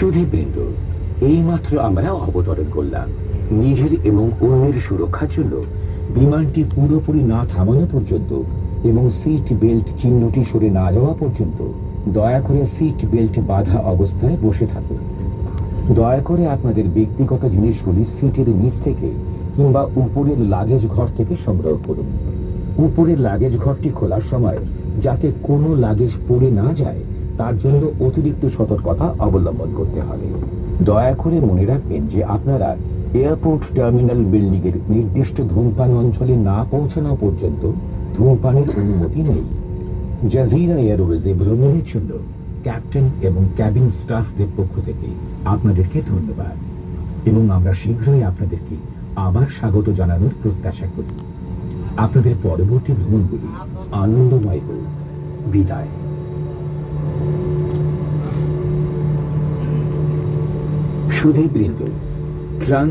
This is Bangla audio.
সুধীবৃন্দ, এইমাত্র আমরা অবতরণ করলাম। নিজের এবং অন্যের সুরক্ষার জন্য বিমানটি পুরোপুরি না থামানো পর্যন্ত এবং সিট বেল্ট চিহ্নটি সরে না যাওয়া পর্যন্ত দয়া করে সিট বেল্ট বাধা অবস্থায় বসে থাকুন। দয়া করে আপনাদের ব্যক্তিগত জিনিসগুলি সিটের নিচ থেকে কিংবা উপরের লাগেজ ঘর থেকে সংগ্রহ করুন। উপরের লাগেজ ঘরটি খোলার সময় যাতে কোনো লাগেজ পড়ে না যায় তার জন্য অতিরিক্ত সতর্কতা অবলম্বন করতে হবে। দয়া করে মনে রাখবেন যে আপনারা এয়ারপোর্ট টার্মিনাল বিল্ডিং এর নির্দিষ্ট ধূমপান অঞ্চলে না পৌঁছানো পর্যন্ত ধূমপানের অনুমতি নেই। জাজিরা এয়ারওয়েজে ভ্রমণের জন্য ক্যাপ্টেন এবং ক্যাবিন স্টাফদের পক্ষ থেকে আপনাদেরকে ধন্যবাদ। এবং আমরা শীঘ্রই আপনাদেরকে আবার স্বাগত জানানোর প্রত্যাশা করি। আপনাদের পরবর্তী ভ্রমণগুলি আনন্দময় হোক। বিদায়। সুধীবৃন্দ ট্রান্স